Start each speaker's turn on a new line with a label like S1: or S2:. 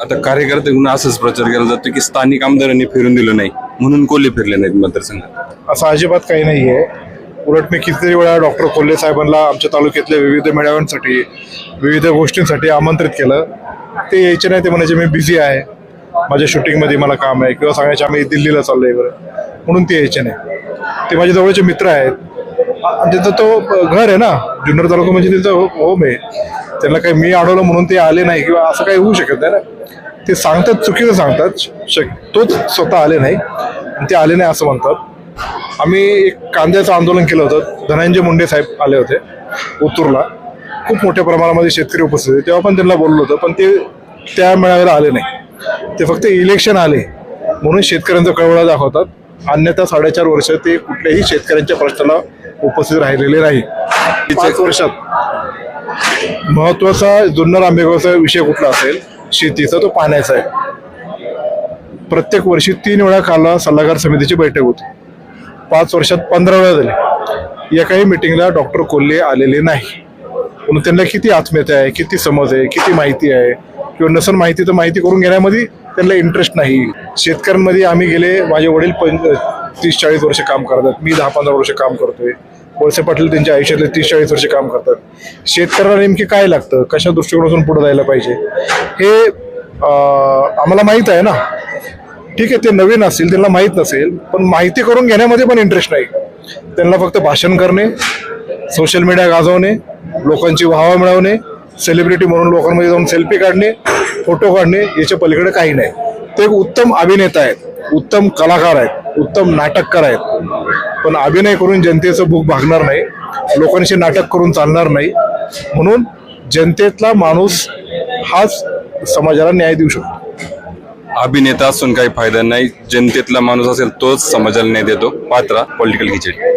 S1: आता कार्यकर्त्यांकडून असंच प्रचार केला जातो की स्थानिक आमदारांनी फिरून दिलं नाही म्हणून कोल्हे फिरले नाहीत मतदारसंघात.
S2: असं अजिबात काही नाही आहे उलट मी कितीतरी वेळा डॉक्टर कोल्हे साहेबांना आमच्या तालुक्यातल्या विविध मेळाव्यांसाठी विविध गोष्टींसाठी आमंत्रित केलं. ते यायचे नाही ते म्हणायचे मी बिझी आहे. माझ्या शूटिंगमध्ये मला काम आहे. किंवा सांगायचे आम्ही दिल्लीला चाललोय बरं. म्हणून ते यायचे नाही. ते माझे जवळचे मित्र आहेत. त्यांचा तो घर आहे ना जुन्नर तालुका म्हणजे त्यांचा होम आहे. त्यांना काही मी अडवलं म्हणून ते आले नाही किंवा असं काही होऊ शकत नाही ना. ते सांगतात चुकीचं सांगतात. शक तोच स्वतः आले नाही. आणि ते आले नाही असं म्हणतात. आम्ही एक कांद्याचं आंदोलन केलं होतं. धनंजय मुंडे साहेब आले होते उत्तूरला. खूप मोठ्या प्रमाणामध्ये शेतकरी उपस्थित होते. तेव्हा पण त्यांना बोललो होतं पण ते त्या मेळाव्याला आले नाही. ते फक्त इलेक्शन आले म्हणून शेतकऱ्यांचा कळवळा दाखवतात. अन्यथा साडेचार वर्ष ते कुठल्याही शेतकऱ्यांच्या प्रश्नाला उपस्थित राहिलेले नाही. पाच वर्षात महत्त्वाचा जुन्नर आंबेगावचा विषय कुठला असेल? शेतीचा तो पाण्याचा आहे. प्रत्येक वर्षी तीन वेळा काला सल्लागार समितीची बैठक होती. पाच वर्षात पंधरा वेळा झाली. एकाही मिटिंगला डॉक्टर कोल्हे आलेले नाही. म्हणून त्यांना किती आत्मीयता आहे किती समज आहे किती माहिती आहे? किंवा नसेल माहिती तर माहिती करून घेण्यामध्ये त्यांना इंटरेस्ट नाही. शेतकऱ्यांमध्ये आम्ही गेले माझे वडील पंच तीस चाळीस वर्ष काम करतात. मी दहा पंधरा वर्ष काम करतोय. वळसे पाटील त्यांच्या आयुष्यातले तीस चाळीस वर्ष काम करतात. शेतकऱ्याला नेमके काय लागतं? कशा दृष्टिकोनातून पुढे जायला पाहिजे? हे आम्हाला माहीत आहे ना. ठीक आहे ते नवीन असतील त्यांना माहीत नसेल पण माहिती करून घेण्यामध्ये पण इंटरेस्ट नाही. त्यांना फक्त भाषण करणे सोशल मीडिया गाजवणे लोकांची वाहवा मिळवणे सेलिब्रिटी म्हणून लोकांमध्ये जाऊन सेल्फी काढणे फोटो काढणे याच्या पलीकडे काही नाही. ते एक उत्तम अभिनेता आहेत उत्तम कलाकार आहेत. उत्तम नाटककार आहेत. पण अभिनय करून जनतेचं भूक भागणार नाही. लोकांशी नाटक करून चालणार नाही. म्हणून जनतेतला माणूस हाच समाजाला न्याय देऊ शकतो.
S1: अभिनेता असून काही फायदा नाही. जनतेतला माणूस असेल तोच समाजाला न्याय देतो. पात्रा पॉलिटिकल खिचडी.